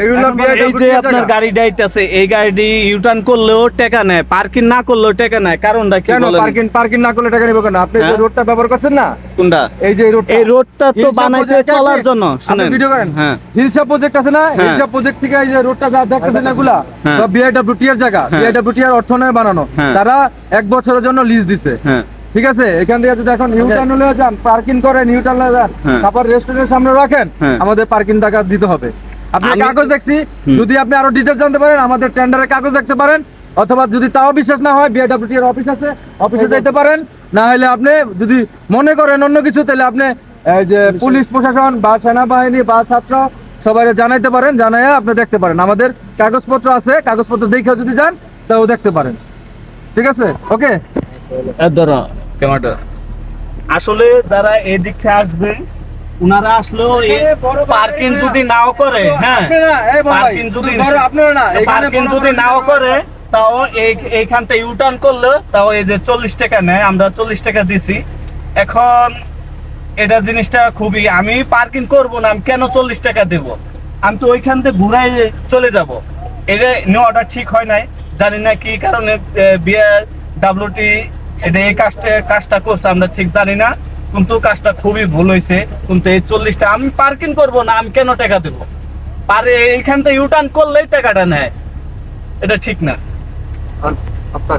এই যে আপনার জায়গা। এই গাড়ি ইউটার্ন করলেও টাকা নেয় পার্কিং না করলেও টাকা নেয় কারণটা কি কেন পার্কিং পার্কিং না করলে টাকা নিবে কেন আপনি যে? রোডটা ব্যবহার করছেন না কোনটা এই যে রোডটা এই রোডটা তো হিলসা বানাইছে চলার জন্য শুনেন ভিডিও করেন হ্যাঁ হিলসা প্রজেক্ট আছে না হ্যাঁ। হিলসা প্রজেক্ট থেকে এই যে রোডটা যা দেখতেছেন এগুলা হ্যাঁ। সব বিআইডব্লিউটি এর জায়গা হ্যাঁ। বিআইডব্লিউটি এর অর্থনয় বানানো। তারা এক বছরের জন্য লিজ দিছে হ্যাঁ ঠিক আছে এখান থেকে যদি এখন ইউটার্ন হলে যান পার্কিং করেন ইউটার্ন যান। তারপর রেস্টুরেন্টের সামনে রাখেন। আমাদের পার্কিং টাকা দিতে হবে আপনি কাগজ দেখছি। যদি আপনি আরও ডিটেলস জানতে পারেন আমাদের টেন্ডারের কাগজ দেখতে পারেন অথবা যদি তাও বিশ্বাস না হয় বিআইডব্লিউটি এর অফিস আছে অফিসে যাইতে পারেন। না হলে আপনি যদি মনে করেন অন্য কিছু তাহলে আপনি এই যে পুলিশ প্রশাসন বা সেনাবাহিনী বা ছাত্র সবাই জানাইতে পারেন জানাইয়া আপনি দেখতে পারেন। আমাদের কাগজপত্র আছে কাগজপত্র দেখে যদি যান তাও দেখতে পারেন। ঠিক আছে? ওকে? ধরো ক্যামেরাটা আসলে যারা এই দিক থেকে আসবে ওনারা আসলেও পার্কিং যদি নাও করে হ্যাঁ? পার্কিং যদি পার্কিং যদি নাও করে তাও এইখানটা ইউটার্ন করলে তাও এই যে চল্লিশ টাকা নেয় আমরা চল্লিশ টাকা দিছি। এখন এটা জিনিসটা খুবই আমি পার্কিং করব না আমি কেন চল্লিশ টাকা দেব? আমি তো ওইখান থেকে ঘুরাই চলে যাব। এটা নেওয়াটা ঠিক হয় নাই জানি না কি কারণে বিআর ডাব্লিউটি এটা এই কাজটা কাজটা করছে আমরা ঠিক জানি না। কিন্তু কাজটা খুবই ভুল হয়েছে কিন্তু এই চল্লিশটা আমি পার্কিং করব না, আমি কেন টাকা দেবো? পারে এইখান থেকে ইউটার্ন করলেই টাকাটা নেয়। এটা ঠিক না। আপনার